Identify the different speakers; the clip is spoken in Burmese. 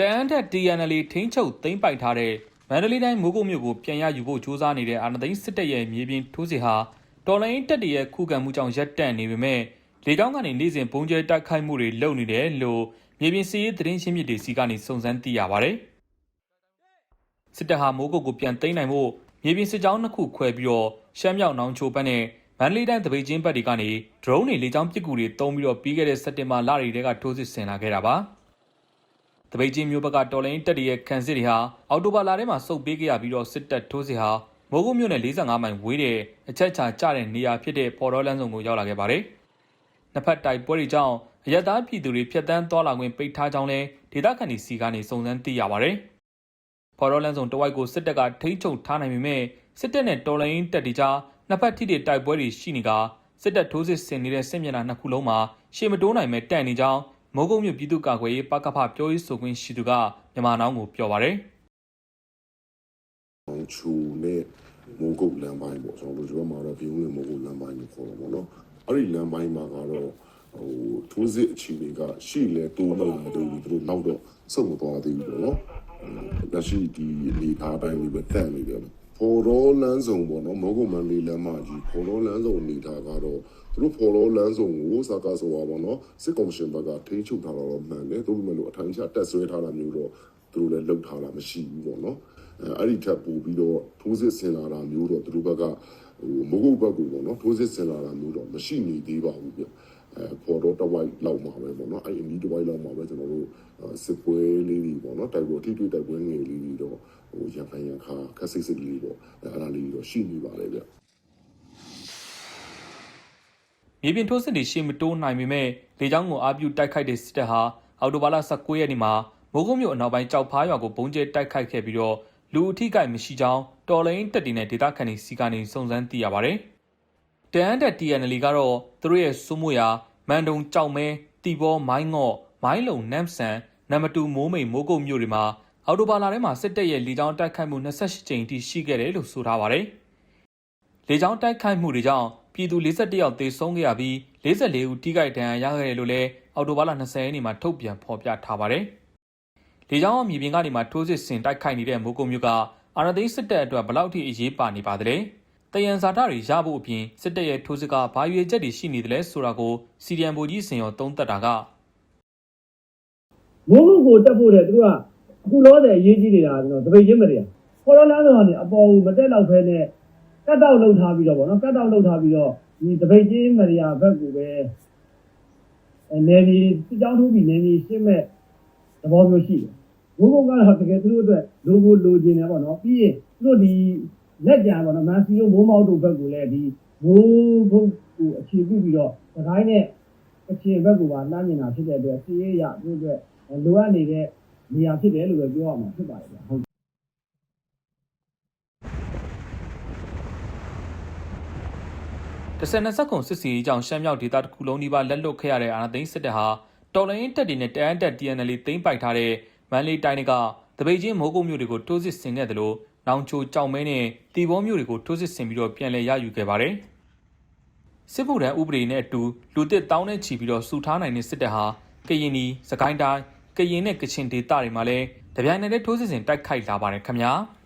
Speaker 1: တအန်းထက် TNL ထိန်းချုပ်သိမ်းပိုက်ထားတဲ့မန္တလေးတိုင်းမိုးကုတ်မြို့ကိုပြန်ရယူဖို့ကြိုးစားနေတဲ့အာဏာသိမ်းစစ်တပ်ရဲ့မြေပြင်ထိုးစစ်ဟာတော်လိုင်းတပ်တွေရဲ့ခုခံမှုကြောင့်ရပ်တန့်နေပေမဲ့လေကြောင်းကနေနေ့စဉ်ပုံကျဲတိုက်ခိုက်မှုတွေလုပ်နေတယ်လို့မြေပြင်စီးရေးသတင်းရှင်းမြစ်တွေစီကနေစုံစမ်းသိရပါတယ်။စစ်တပ်ဟာမိုးကုတ်ကိုပြန်သိမ်းနိုင်ဖို့မြေပြင်စစ်ကြောင်းနှစ်ခုခွဲပြီးတော့ရှမ်းမြောက်နောင်ချိုဘက်နဲ့မန္တလေးတိုင်းတပိတ်ချင်းဘက်တွေကနေ drone တွေလေကြောင်းပစ်ကူတွေတုံးပြီးတော့ပြီးခဲ့တဲ့စက်တင်ဘာလတွေကထိုးစစ်ဆင်လာခဲ့တာပါ။ တပိတ်ချင်းမျိုးဘက်ကတော်လိုင်းတက်တရဲ့ခံစစ်တွေဟာအော်တိုဘာလထဲမှာစုပ်ပေးခဲ့ရပြီးတော့စစ်တပ်ထိုးစစ်ဟာမိုးကုတ်မြို့နယ်45မိုင်ဝေးတဲ့အချက်ချာကျတဲ့နေရာဖြစ်တဲ့ပေါ်တော်လန်းစုံကိုရောက်လာခဲ့ပါတယ်။နှစ်ဖက်တိုက်ပွဲတွေကြောင့်အရက်သားပြည်သူတွေဖျက်ဆီးသွားလာခွင့်ပိတ်ထားကြောင်းလဲဒေသခံတွေစီကနေစုံစမ်းသိရပါတယ်။ပေါ်တော်လန်းစုံတဝိုက်ကိုစစ်တပ်ကထိန်းချုပ်ထားနိုင်ပေမဲ့စစ်တပ်နဲ့တော်လိုင်းတပ်တွေကြားနှစ်ဖက်ထိတဲ့တိုက်ပွဲတွေရှိနေကစစ်တပ်ထိုးစစ်ဆင်နေတဲ့စစ်မျက်နှာနှစ်ခုလုံးမှာရှေ့မတိုးနိုင်မဲ့တန့်နေကြောင်း မိုးကုတ်မြို့ပြည်သူ့ကာကွယ်ရေးပကဖပြောရေးဆိုခွင့်ရှိသူကမြန်မာနောင်းကိုပြောပါတယ်
Speaker 2: အောင်ချူနဲ့မိုးကုတ်လမ်းပိုင်းပေါ့ကျွန်တော်တို့ဒီဘက်မှာတော့ပြည်ဦးနဲ့မိုးကုတ်လမ်းပိုင်းကိုခေါ်တော့ပေါ့နော်အဲ့ဒီလမ်းပိုင်းမှာကတော့ဟိုထိုးစစ်အခြေအနေကရှိလဲတိုးလို့မတိုးဘူးသူတို့နောက်တော့စုံမသွားသေးဘူးပေါ့နော်လက်ရှိဒီအနေထားတိုင်းလေးပဲတက်နေတယ် ဖော်တော်လမ်းဆောင်ပေါ့နော်မိုးကုတ်မန္တလေးလမ်းမကြီးဖော်တော်လမ်းဆောင်အနေထားကတော့သူတို့ဖော်တော်လမ်းဆောင်ကိုစကားဆိုတာပေါ့နော်စစ်ကော်မရှင်ဘက်ကထိန်းချုပ်ထားတာတော့မှန်တယ်သူတို့မလို့အထိုင်ချတက်ဆွဲထားတာမျိုးတော့သူတို့လည်းလှုပ်ထားတာမရှိဘူးပေါ့နော်အဲအဲ့ဒီထပ်ပို့ပြီးတော့ထိုးစစ်ဆင်လာတာမျိုးတော့သူတို့ဘက်ကဟိုမဟုတ်ဘက်ကိုပေါ့နော်ထိုးစစ်ဆင်လာတာမျိုးတော့မရှိနေသေးပါဘူးပြအဲဖော်တော့တဝိုက်လောက်မှာပဲပေါ့နော်အဲ့အနီးတဝိုက်လောက်မှာပဲကျွန်တော်တို့စစ်ပွဲလေးတွေပေါ့နော်တိုက်ပွဲထိတွေ့တိုက်ပွဲငယ်လေးတွေတော့ ဟိုရံဖန်ရံခါခက်စစ်စစ်လေးပေါ့အဲ့ဒါလေးတွေတော့ရှိနေပါလေဗျ
Speaker 1: မြေပြင်ထိုးစစ်တွေရှေ့မတိုးနိုင်ပေမဲ့လေကြောင်းကိုအာပြုတိုက်ခိုက်တဲ့စစ်တပ်ဟာအော်တိုဘာလ19ရက်နေ့မှာမိုးကုတ်မြို့အနောက်ပိုင်းကြောက်ဖားရွာကိုပုံကျဲတိုက်ခိုက်ခဲ့ပြီးတော့လူအထိကိမရှိကြောင်းတော်လိုင်းတက်တီနဲ့ဒေသခံတွေစီကနေစုံစမ်းသိရပါတယ်။တန်အန်တက် TNL ကတော့သူတို့ရဲ့စိုးမိုးရာမန်တုံကြောက်မဲတီဘောမိုင်းငော့မိုင်းလုံနမ်ဆန်နံပါတ်2မိုးမိန်မိုးကုတ်မြို့တွေမှာ အော်တိုဘာလထဲမှာစစ်တပ်ရဲ့လေကြောင်းတိုက်ခိုက်မှု28ကြိမ်ထိရှိခဲ့တယ်လို့ဆိုထားပါတယ်။လေကြောင်းတိုက်ခိုက်မှုတွေကြောင့်ပြည်သူ41ယောက်သေဆုံးခဲ့ရပြီး44ဦးထိခိုက်ဒဏ်ရာရခဲ့တယ်လို့လည်းအော်တိုဘာလ20ရက်နေ့မှာထုတ်ပြန်ဖော်ပြထားပါတယ်။လေကြောင်းအမြေပြင်ကနေမှထိုးစစ်ဆင်တိုက်ခိုက်နေတဲ့မိုးကုတ်မြို့ကအာရသိန်းစစ်တပ်အတွက်ဘလောက်ထိအရေးပါနေပါသလဲ။တယံဇာတာတွေရဖို့အပြင်စစ်တပ်ရဲ့ထိုးစစ်ကဘာရွေချက်တွေရှိနေတယ်လဲဆိုတာကိုစီရီယံဗိုလ်ကြီးစင်ရောသုံးသပ်တာက
Speaker 3: မိုးမှုကိုတက်ဖို့တဲ့သူက အခုလောဆယ်အရေးကြီးနေတာကကျွန်တော်တပိတ်ချင်းမတွေကခေါ်တော်လမ်းဆောင်ကနေအပေါ်ကိုမတက်တော့ဖဲနဲ့ကတ်တောက်လုံထားပြီးတော့ဗောနော်ကတ်တောက်လုံထားပြီးတော့ဒီတပိတ်ချင်းမတွေကဘက်ကိုပဲအဲနေပြီးစစ်ကြောင်းထိုးပြီးနေပြီးရှင်းမဲ့သဘောမျိုးရှိတယ်မိုးမှုကတော့တကယ်သူတို့အတွက်လိုဖို့လိုချင်တယ်ဗောနော်ပြီးရင်သူတို့ဒီလက်ကြံဗောနော်မန်စီတို့မိုးမောက်တို့ဘက်ကိုလည်းဒီမိုးဘုတ်ကိုအခြေပြုပြီးတော့ဒီတိုင်းနဲ့အခြေဘက်ကိုပါနှမ်းနေတာဖြစ်တဲ့အတွက်စီးရဲရသူတို့အတွက်လိုအပ်နေတဲ့ နေရာဖြစ်တယ်လို့ပဲပြောရမှာဖြစ်ပါတယ်ဗျာဟုတ်
Speaker 1: တဆယ်နှစ်ဆက်ကုံစစ်စီကြောင့်ရှမ်းမြောက်ဒေသတစ်ခုလုံးဒီပါလက်လွတ်ခဲ့ရတဲ့အာဏာသိမ်းစစ်တပ်ဟာတော်လိုင်းတပ်တွေနဲ့တအန်းတပ် TNL သိမ်းပိုက်ထားတဲ့မန်လေးတိုင်းကတပိတ်ချင်းမိုးကုတ်မြို့တွေကိုတိုးစစ်ဆင်ခဲ့တယ်လို့နောင်ချိုကြောင်မဲနဲ့တီဘောမြို့တွေကိုတိုးစစ်ဆင်ပြီးတော့ပြန်လည်ရယူခဲ့ပါတယ်စစ်ဗုဒ္ဓံဥပဒေနဲ့အတူလူတစ်တောင်းနဲ့ချီပြီးတော့စုထားနိုင်တဲ့စစ်တပ်ဟာကရင်နီစကိုင်းတိုင်း ကရင်နဲ့ကချင်ဒေသတွေမှာလည်းတပြိုင်နက်တည်းထိုးစစ်ဆင်တိုက်ခိုက်လာပါတယ်ခင်ဗျာ။